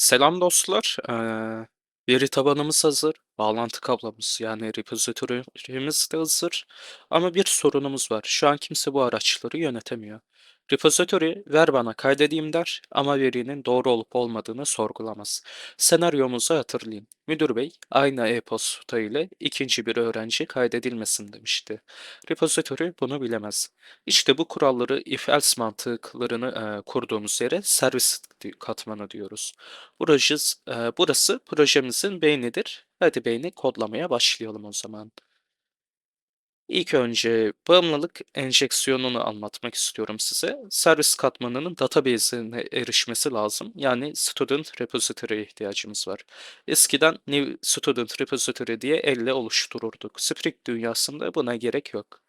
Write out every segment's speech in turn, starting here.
Selam dostlar. Veri tabanımız hazır. Bağlantı kablomuz yani repository'miz de hazır. Ama bir sorunumuz var. Şu an kimse bu araçları yönetemiyor. Repository ver bana kaydedeyim der ama verinin doğru olup olmadığını sorgulamaz. Senaryomuzu hatırlayın. Müdür bey aynı e-posta ile ikinci bir öğrenci kaydedilmesin demişti. Repository bunu bilemez. İşte bu kuralları if-else mantıklarını eee, kurduğumuz yere servis katmanı diyoruz. Burası, eee, burası projemizin beynidir. Hadi beyni kodlamaya başlayalım o zaman. İlk önce bağımlılık enjeksiyonunu anlatmak istiyorum size. Servis katmanının database'ine erişmesi lazım. Yani student repository'e ihtiyacımız var. Eskiden new student repository diye elle oluştururduk. Spring dünyasında buna gerek yok.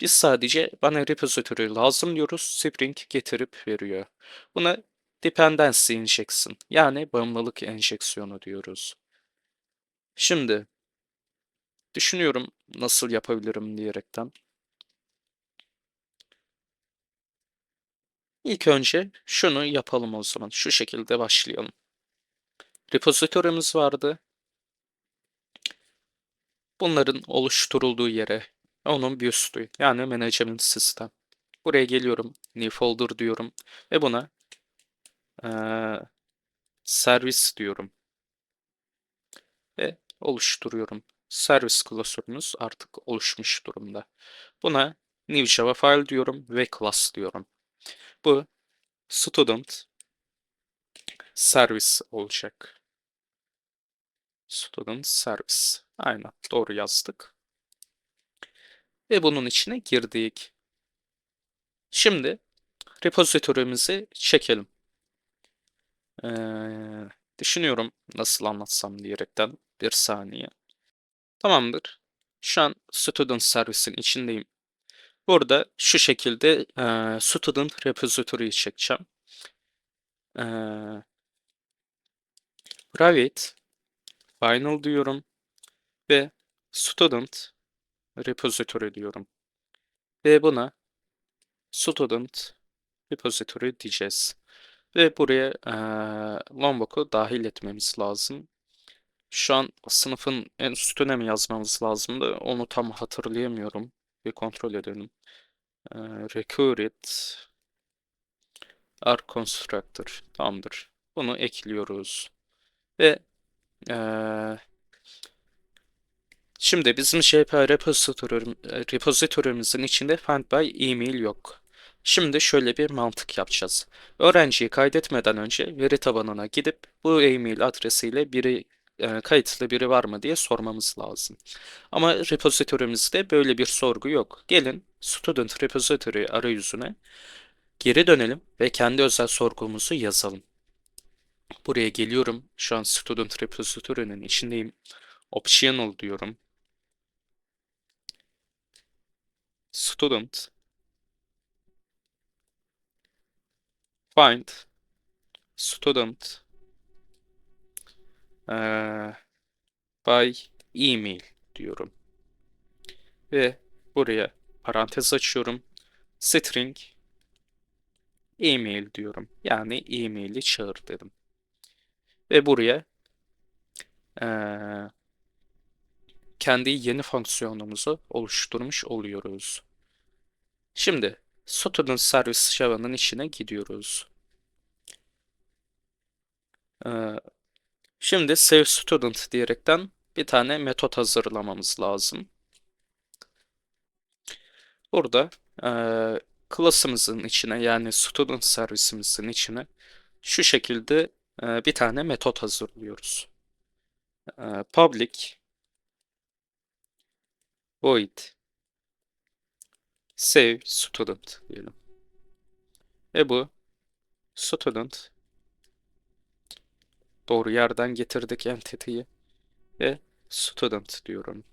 Biz sadece bana repository lazım diyoruz. Spring getirip veriyor. Buna dependency injection yani bağımlılık enjeksiyonu diyoruz. Şimdi düşünüyorum nasıl yapabilirim diyerekten. İlk önce şunu yapalım o zaman. Şu şekilde başlayalım. Repository'miz vardı. Bunların oluşturulduğu yere onun bir üstü yani management sistem. Buraya geliyorum. New folder diyorum ve buna eee, servis diyorum. Ve oluşturuyorum. Servis klasörümüz artık oluşmuş durumda. Buna new java file diyorum ve class diyorum. Bu student servis olacak. Student service. Aynen doğru yazdık. Ve bunun içine girdik. Şimdi repository'mizi çekelim. Ee, düşünüyorum nasıl anlatsam diyerekten bir saniye. Tamamdır. Şu an student servisin içindeyim. Burada şu şekilde e, student repository'yi çekeceğim. E, private final diyorum ve student repository diyorum. Ve buna student repository diyeceğiz. Ve buraya e, Lombok'u dahil etmemiz lazım. Şu an sınıfın en üstüne mi yazmamız lazımdı? Onu tam hatırlayamıyorum. Bir kontrol edelim. E, recurrent R constructor. Tamamdır. Bunu ekliyoruz. Ve e, şimdi bizim JP repository, repository'mizin içinde find by email yok. Şimdi şöyle bir mantık yapacağız. Öğrenciyi kaydetmeden önce veri tabanına gidip bu e-mail adresiyle biri e, kayıtlı biri var mı diye sormamız lazım. Ama repository'mizde böyle bir sorgu yok. Gelin student repository arayüzüne geri dönelim ve kendi özel sorgumuzu yazalım. Buraya geliyorum. Şu an student repository'nin içindeyim. Optional diyorum. Student find student eee, by email diyorum. Ve buraya parantez açıyorum. String email diyorum. Yani e-mail'i çağır dedim. Ve buraya eee, kendi yeni fonksiyonumuzu oluşturmuş oluyoruz. Şimdi Student Service Java'nın içine gidiyoruz. Ee, şimdi save student diyerekten bir tane metot hazırlamamız lazım. Burada e, class'ımızın içine yani student servisimizin içine şu şekilde e, bir tane metot hazırlıyoruz. E, public void save student diyelim. Ve bu student doğru yerden getirdik entity'yi ve student diyorum.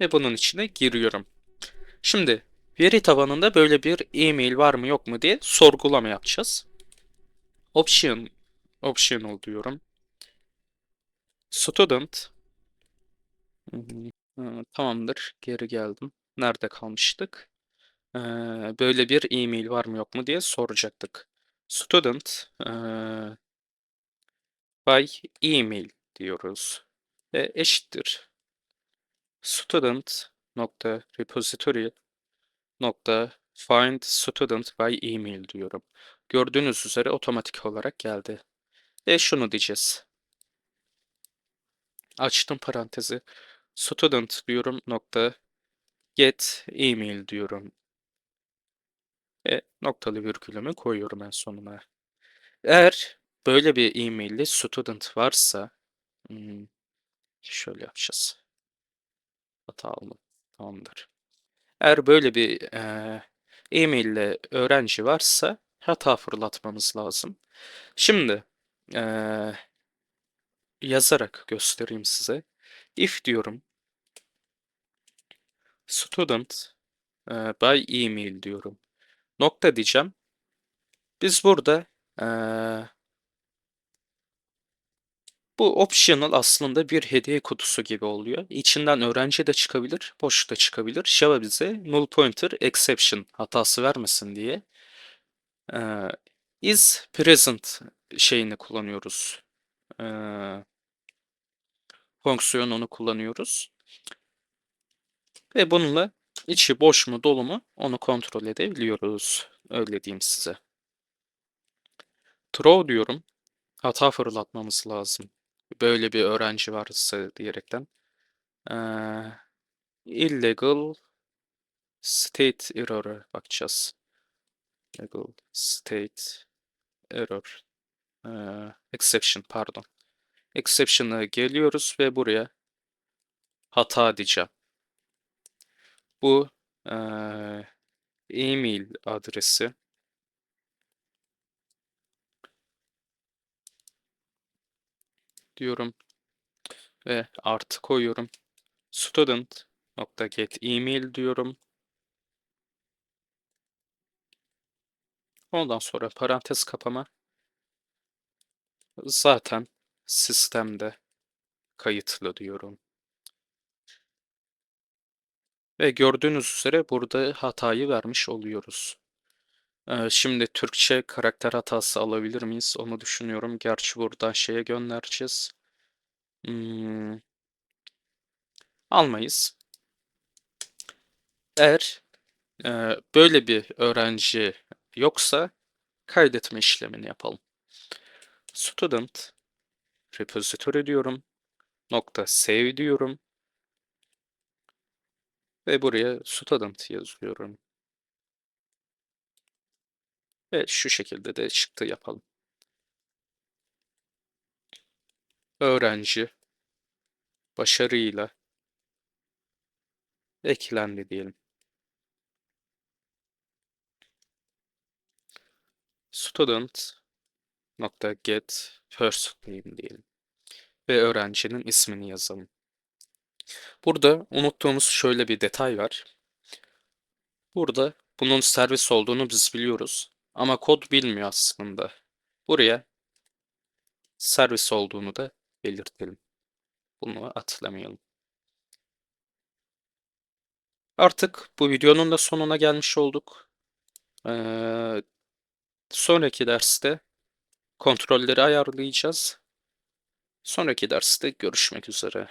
Ve bunun içine giriyorum. Şimdi veri tabanında böyle bir e-mail var mı yok mu diye sorgulama yapacağız. Option optional diyorum. Student Tamamdır. Geri geldim. Nerede kalmıştık? Ee, böyle bir e-mail var mı yok mu diye soracaktık. Student eee, by email diyoruz ve eşittir student nokta repository nokta find student by email diyorum. Gördüğünüz üzere otomatik olarak geldi. Ve şunu diyeceğiz. Açtım parantezi. Student diyorum nokta get email diyorum. Ve noktalı virgülümü koyuyorum en sonuna. Eğer böyle bir e-mailli student varsa hmm, şöyle yapacağız. Hata aldım. Tamamdır. Eğer böyle bir eee e-maille öğrenci varsa hata fırlatmamız lazım. Şimdi eee, yazarak göstereyim size. If diyorum student eee, by email diyorum. Nokta diyeceğim. Biz burada eee, bu optional aslında bir hediye kutusu gibi oluyor. İçinden öğrenci de çıkabilir, boş da çıkabilir. Java bize null pointer exception hatası vermesin diye eee, is present şeyini kullanıyoruz. Eee fonksiyonunu kullanıyoruz. Ve bununla içi boş mu dolu mu onu kontrol edebiliyoruz. Öyle diyeyim size. Throw diyorum. Hata fırlatmamız lazım. Böyle bir öğrenci varsa diyerekten. Ee, illegal state error'a bakacağız. Illegal state error. Ee, exception pardon. Exception'a geliyoruz ve buraya hata diyeceğim. Bu e-mail adresi diyorum ve artı koyuyorum. Student nokta get email diyorum. Ondan sonra parantez kapama zaten sistemde kayıtlı diyorum. Ve gördüğünüz üzere burada hatayı vermiş oluyoruz. Ee, şimdi Türkçe karakter hatası alabilir miyiz? Onu düşünüyorum. Gerçi buradan şeye göndereceğiz. Hmm, almayız. Eğer e, böyle bir öğrenci yoksa kaydetme işlemini yapalım. Student repository diyorum. Nokta save diyorum. Ve buraya student yazıyorum. Ve şu şekilde de çıktı yapalım. Öğrenci başarıyla eklendi diyelim. Student nokta get first name diyelim. Ve öğrencinin ismini yazalım. Burada unuttuğumuz şöyle bir detay var. Burada bunun servis olduğunu biz biliyoruz. Ama kod bilmiyor aslında. Buraya servis olduğunu da belirtelim. Bunu atlamayalım. Artık bu videonun da sonuna gelmiş olduk. Ee, sonraki derste kontrolleri ayarlayacağız. Sonraki derste görüşmek üzere.